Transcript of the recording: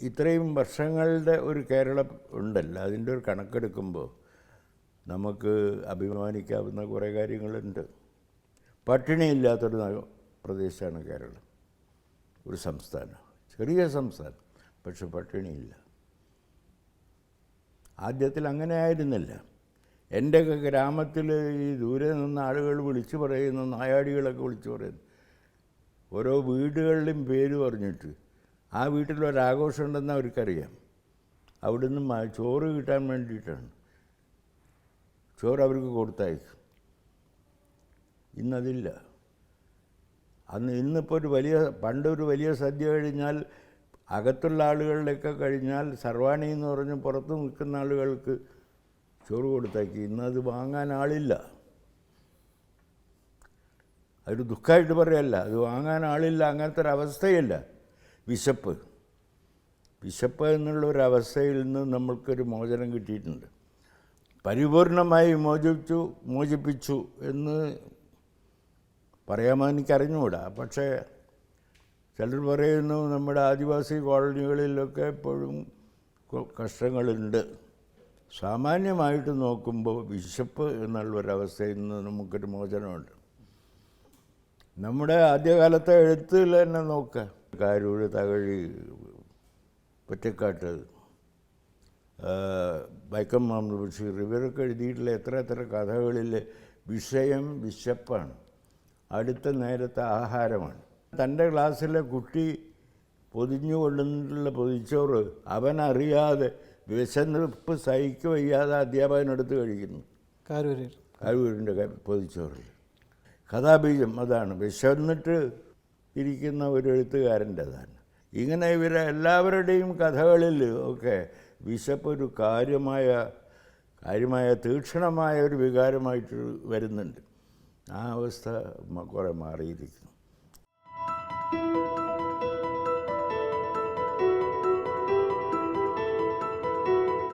ഇത്രയും വർഷങ്ങളുടെ ഒരു കേരളം ഉണ്ടല്ലോ. അതിന്റെ ഒരു കണക്കെടുക്കുമ്പോൾ നമുക്ക് അഭിമാനിക്കാവുന്ന കുറേ കാര്യങ്ങളുണ്ട്. പട്ടിണിയില്ലാത്തൊരു പ്രദേശമാണ് കേരളം. ഒരു സംസ്ഥാനം. ചെറിയ സംസ്ഥാനം. പക്ഷെ പട്ടിണിയില്ല. ആദ്യത്തിൽ അങ്ങനെ ആയിരുന്നില്ല. എന്റെയൊക്കെ ഗ്രാമത്തിൽ ഈ ദൂരെ നിന്ന് ആളുകൾ വിളിച്ചു പറയുന്നു നായാടികളൊക്കെ വിളിച്ചു പറയുന്നു. ഓരോ വീടുകളിലും പേര് പറഞ്ഞിട്ട് ആ വീട്ടിൽ ഒരാഘോഷം ഉണ്ടെന്ന് അവർക്കറിയാം. അവിടുന്ന് ചോറ് കിട്ടാൻ വേണ്ടിയിട്ടാണ്. ചോറ് അവർക്ക് കൊടുത്തയക്കും. ഇന്നതില്ല. അന്ന് ഇന്നിപ്പോൾ ഒരു വലിയ പണ്ടൊരു വലിയ സദ്യ കഴിഞ്ഞാൽ അകത്തുള്ള ആളുകളിലൊക്കെ കഴിഞ്ഞാൽ സർവാണി എന്ന് പറഞ്ഞ് പുറത്ത് നിൽക്കുന്ന ആളുകൾക്ക് ചോറ് കൊടുത്താക്കി ഇന്നത് വാങ്ങാൻ ആളില്ല. അതൊരു ദുഃഖമായിട്ട് പറയല്ല. അത് വാങ്ങാൻ ആളില്ല. അങ്ങനത്തെ ഒരു അവസ്ഥയില്ല. വിശപ്പ്. വിശപ്പ് എന്നുള്ള ഒരു അവസ്ഥയിൽ നിന്ന് നമ്മൾക്കൊരു മോചനം കിട്ടിയിട്ടുണ്ട്. പരിപൂർണമായി മോചിപ്പിച്ചു മോചിപ്പിച്ചു എന്ന് പറയാമോ എനിക്കറിഞ്ഞുകൂടാ. പക്ഷേ ചിലർ പറയുന്നു നമ്മുടെ ആദിവാസി കോളനികളിലൊക്കെ എപ്പോഴും കഷ്ടങ്ങളുണ്ട്. സാമാന്യമായിട്ട് നോക്കുമ്പോൾ വിശപ്പ് എന്നുള്ളൊരവസ്ഥയിൽ നിന്ന് നമുക്കൊരു മോചനമുണ്ട്. നമ്മുടെ ആദ്യകാലത്തെ എഴുത്തിൽ തന്നെ നോക്കുക കാരൂര് തകഴി പൊറ്റക്കാട്ട് ആ, വൈക്കം മുഹമ്മദ് ബഷീർ ഇവരൊക്കെ എഴുതിയിട്ടുള്ള എത്ര എത്ര കഥകളിൽ വിഷയം വിശപ്പാണ്. അടുത്ത നേരത്തെ ആഹാരമാണ്. തന്റെ ക്ലാസ്സിലെ കുട്ടി പൊതിഞ്ഞു കൊണ്ടുള്ള പൊതിച്ചോറ് അവനറിയാതെ വിശന്നിപ്പ് സഹിക്ക് വയ്യാതെ അധ്യാപകനെടുത്ത് കഴിക്കുന്നു. കാരൂരിൽ. കാരൂരിന്റെ പൊതിച്ചോറിൽ. കഥാബീജം അതാണ്. വിശന്നിട്ട് ഇരിക്കുന്ന ഒരു എഴുത്തുകാരന്റെതാണ്. ഇങ്ങനെ ഇവരെ എല്ലാവരുടെയും കഥകളിൽ ഒക്കെ വിശപ്പ് ഒരു കാര്യമായ കാര്യമായ തീക്ഷണമായ ഒരു വികാരമായിട്ട് വരുന്നുണ്ട്. ആ അവസ്ഥ കുറേ മാറിയിരിക്കുന്നു.